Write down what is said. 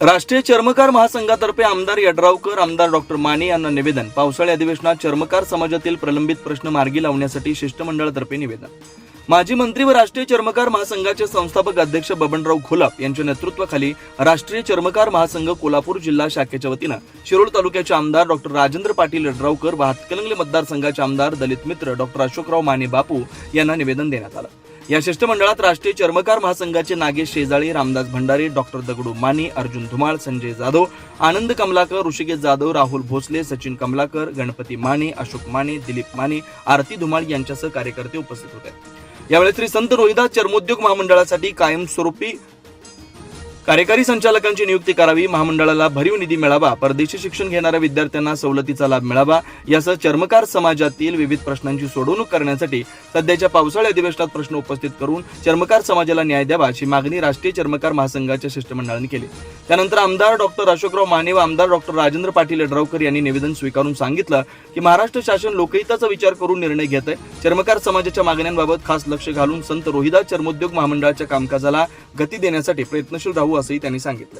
राष्ट्रीय चर्मकार महासंघातर्फे आमदार यड्रावकर आमदार डॉक्टर माने यांना निवेदन. पावसाळी अधिवेशनात चर्मकार समाजातील प्रलंबित प्रश्न मार्गी लावण्यासाठी शिष्टमंडळातर्फे निवेदन. माजी मंत्री व राष्ट्रीय चर्मकार महासंघाचे संस्थापक अध्यक्ष बबनराव खोलाप यांच्या नेतृत्वाखाली राष्ट्रीय चर्मकार महासंघ कोल्हापूर जिल्हा शाखेच्या वतीनं शिरोळ तालुक्याचे आमदार डॉक्टर राजेंद्र पाटील यड्रावकर व हातकलंगले मतदारसंघाचे आमदार दलित मित्र डॉक्टर अशोकराव माने बापू यांना निवेदन देण्यात आलं. या शिष्टमंडळात राष्ट्रीय चर्मकार महासंघाचे नागेश शेजाळी रामदास भंडारी डॉक्टर दगडू मानी अर्जुन धुमाळ संजय जाधव आनंद कमलाकर ऋषिकेश जाधव राहुल भोसले सचिन कमलाकर गणपती माने अशोक माने दिलीप माने आरती धुमाळ यांच्यासह कार्यकर्ते उपस्थित होते. यावेळी श्री संत रोहिदास चर्मोद्योग महामंडळासाठी कायमस्वरूपी कार्यकारी संचालकांची नियुक्ती करावी महामंडळाला भरीव निधी मिळावा परदेशी शिक्षण घेणाऱ्या विद्यार्थ्यांना सवलतीचा लाभ मिळावा यासह चर्मकार समाजातील विविध प्रश्नांची सोडवणूक करण्यासाठी सध्याच्या पावसाळी अधिवेशनात प्रश्न उपस्थित करून चर्मकार समाजाला न्याय द्यावा अशी मागणी राष्ट्रीय चर्मकार महासंघाच्या शिष्टमंडळाने केली. त्यानंतर आमदार डॉक्टर अशोकराव माने व आमदार डॉक्टर राजेंद्र पाटील यड्रावकर यांनी निवेदन स्वीकारून सांगितलं की महाराष्ट्र शासन लोकहिताचा विचार करून निर्णय घेत आहे. चर्मकार समाजाच्या मागण्यांबाबत खास लक्ष घालून संत रोहिदास चर्मोद्योग महामंडळाच्या कामकाजाला गती देण्यासाठी प्रयत्नशील राहू असंही त्यांनी सांगितलं